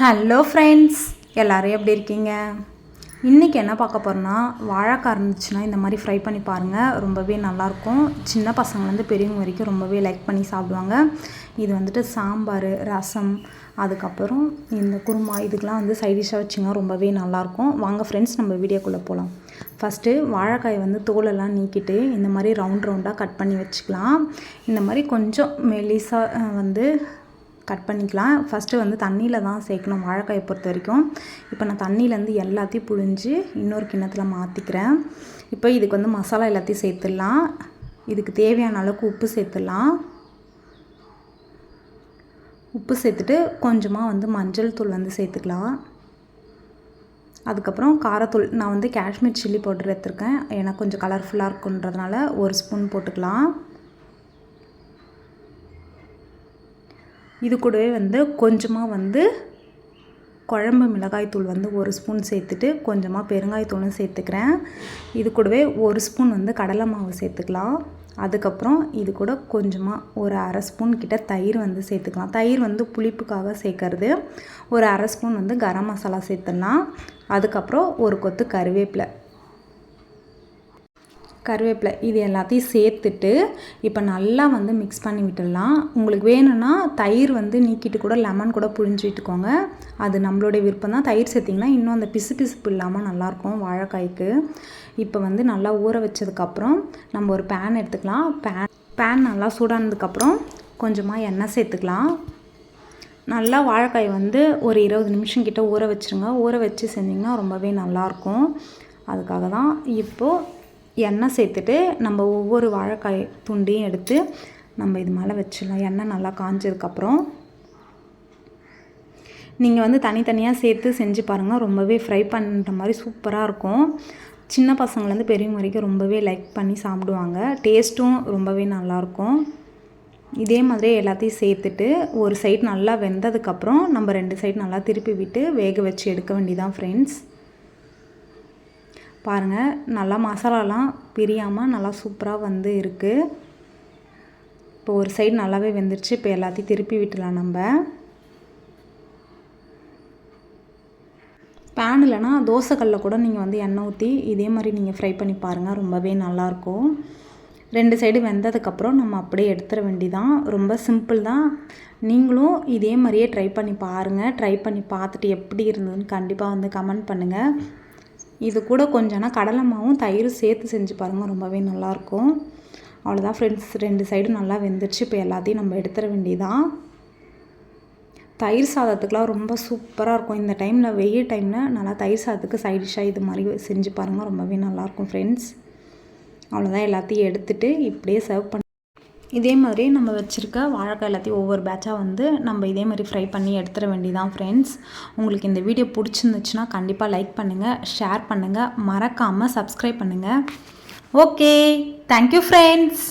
Hello friends எல்லோரும் எப்படி இருக்கீங்க? இன்றைக்கி என்ன பார்க்க போகிறோன்னா வாழைக்காய் இருந்துச்சுன்னா இந்த மாதிரி ஃப்ரை பண்ணி பாருங்கள் ரொம்பவே நல்லாயிருக்கும். சின்ன பசங்கள்லேருந்து பெரியவங்க வரைக்கும் ரொம்பவே லைக் பண்ணி சாப்பிடுவாங்க. இது வந்துட்டு சாம்பார் ரசம் அதுக்கப்புறம் இந்த குருமா இதுக்கெலாம் வந்து சைடிஷாக வச்சிங்கன்னா ரொம்பவே நல்லாயிருக்கும். வாங்க ஃப்ரெண்ட்ஸ் நம்ம வீடியோக்குள்ளே போகலாம். ஃபஸ்ட்டு வாழைக்காயை வந்து தோலெல்லாம் நீக்கிட்டு இந்த மாதிரி ரவுண்ட் ரவுண்டாக கட் பண்ணி வச்சுக்கலாம். இந்த மாதிரி கொஞ்சம் மெலிசாக வந்து கட் பண்ணிக்கலாம். ஃபஸ்ட்டு வந்து தண்ணியில் தான் சேர்க்கணும் வாழைக்காயை பொறுத்த வரைக்கும் இப்போ நான் தண்ணியிலேருந்து எல்லாத்தையும் புழிஞ்சு இன்னொரு கிண்ணத்தில் மாற்றிக்கிறேன் இப்போ இதுக்கு வந்து மசாலா எல்லாத்தையும் சேர்த்துடலாம். இதுக்கு தேவையான அளவுக்கு உப்பு சேர்த்துடலாம். உப்பு சேர்த்துட்டு கொஞ்சமாக வந்து மஞ்சள் தூள் வந்து சேர்த்துக்கலாம். அதுக்கப்புறம் காரத்தூள் நான் வந்து காஷ்மீர் சில்லி பவுடர் எடுத்துருக்கேன். ஏன்னா கொஞ்சம் கலர்ஃபுல்லாக இருக்குன்றதுனால ஒரு ஸ்பூன் போட்டுக்கலாம். இது கூடவே வந்து கொஞ்சமாக வந்து குழம்பு மிளகாய்த்தூள் வந்து ஒரு ஸ்பூன் சேர்த்துட்டு கொஞ்சமாக பெருங்காயத்தூளும் சேர்த்துக்கிறேன். இது கூடவே ஒரு ஸ்பூன் வந்து கடலை மாவு சேர்த்துக்கலாம். அதுக்கப்புறம் இது கூட கொஞ்சமாக ஒரு அரை ஸ்பூன் கிட்ட தயிர் வந்து சேர்த்துக்கலாம். தயிர் வந்து புளிப்புக்காக சேர்க்கறது. ஒரு அரை ஸ்பூன் வந்து கரம் மசாலா சேர்த்துடலாம். அதுக்கப்புறம் ஒரு கொத்து கருவேப்பிலை. கருவேப்பிலை இது எல்லாத்தையும் சேர்த்துட்டு இப்போ நல்லா வந்து மிக்ஸ் பண்ணி விட்டுடலாம். உங்களுக்கு வேணும்னா தயிர் வந்து நீக்கிட்டு கூட லெமன் கூட புழிஞ்சு விட்டுக்கோங்க. அது நம்மளுடைய விருப்பம் தான். தயிர் சேர்த்திங்கன்னா இன்னும் அந்த பிசு பிசுப்பு இல்லாமல் நல்லாயிருக்கும் வாழைக்காய்க்கு. இப்போ வந்து நல்லா ஊற வச்சதுக்கப்புறம் நம்ம ஒரு பேன் எடுத்துக்கலாம். பேன் பேன் நல்லா சூடானதுக்கப்புறம் கொஞ்சமாக எண்ணெய் சேர்த்துக்கலாம். நல்லா வாழைக்காய் வந்து ஒரு இருபது நிமிஷம் கிட்ட ஊற வச்சுருங்க. ஊற வச்சு செஞ்சிங்கன்னா ரொம்பவே நல்லாயிருக்கும். அதுக்காக தான் இப்போது எண்ணெய் சேர்த்துட்டு நம்ம ஒவ்வொரு வாழைக்காய் துண்டையும் எடுத்து நம்ம இது மேலே வச்சிடலாம். எண்ணெய் நல்லா காஞ்சதுக்கப்புறம் நீங்கள் வந்து தனித்தனியாக சேர்த்து செஞ்சு பாருங்கள் ரொம்பவே ஃப்ரை பண்ணுற மாதிரி சூப்பராக இருக்கும். சின்ன பசங்கள்லேருந்து பெரியவங்க வரைக்கும் ரொம்பவே லைக் பண்ணி சாப்பிடுவாங்க. டேஸ்ட்டும் ரொம்பவே நல்லாயிருக்கும் இதே மாதிரி எல்லாத்தையும் சேர்த்துட்டு ஒரு சைடு நல்லா வெந்ததுக்கப்புறம் நம்ம ரெண்டு சைடு நல்லா திருப்பி விட்டு வேக வச்சு எடுக்க வேண்டியதான் ஃப்ரெண்ட்ஸ் பாருங்கள் நல்லா மசாலாலாம் பிரியாமல் நல்லா சூப்பராக வந்து இருக்குது இப்போ ஒரு சைடு நல்லாவே வெந்துருச்சு இப்போ எல்லாத்தையும் திருப்பி விட்டுலாம் நம்ம. பேன் இல்லைனா தோசைக்கல்லில் கூட நீங்கள் வந்து எண்ணெய் ஊற்றி இதே மாதிரி நீங்கள் ஃப்ரை பண்ணி பாருங்கள் ரொம்பவே நல்லாயிருக்கும். ரெண்டு சைடு வெந்ததுக்கப்புறம் நம்ம அப்படியே எடுத்துட வேண்டிதான். ரொம்ப சிம்பிள் தான். நீங்களும் இதே மாதிரியே ட்ரை பண்ணி பாருங்கள் ட்ரை பண்ணி பார்த்துட்டு எப்படி இருந்ததுன்னு கண்டிப்பாக வந்து கமெண்ட் பண்ணுங்கள் இது கூட கொஞ்சம்னா கடலை மாவும் தயிரும் சேர்த்து செஞ்சு பாருங்கள் ரொம்பவே நல்லாயிருக்கும். அவ்வளோதான் ஃப்ரெண்ட்ஸ் ரெண்டு சைடும் நல்லா வெந்துருச்சு. இப்போ எல்லாத்தையும் நம்ம எடுத்துட வேண்டியதான் தயிர் சாதத்துக்குலாம் ரொம்ப சூப்பராக இருக்கும். இந்த டைமில் வெயில் டைமில் நல்லா தயிர் சாதத்துக்கு சைட் டிஷ்ஷாக இது மாதிரி செஞ்சு பாருங்கள் ரொம்பவே நல்லாயிருக்கும் ஃப்ரெண்ட்ஸ் அவ்வளோதான் எல்லாத்தையும் எடுத்துகிட்டு இப்படியே சர்வ் பண்ணி இதே மாதிரி நம்ம வச்சுருக்க வாழைக்காய் எல்லாத்தையும் ஒவ்வொரு பேட்சாக வந்து நம்ம இதே மாதிரி ஃப்ரை பண்ணி எடுத்துட வேண்டியதான் ஃப்ரெண்ட்ஸ் உங்களுக்கு இந்த வீடியோ பிடிச்சிருந்துச்சுன்னா கண்டிப்பாக லைக் பண்ணுங்கள் ஷேர் பண்ணுங்கள் மறக்காமல் சப்ஸ்கிரைப் பண்ணுங்கள் ஓகே தேங்க்யூ ஃப்ரெண்ட்ஸ்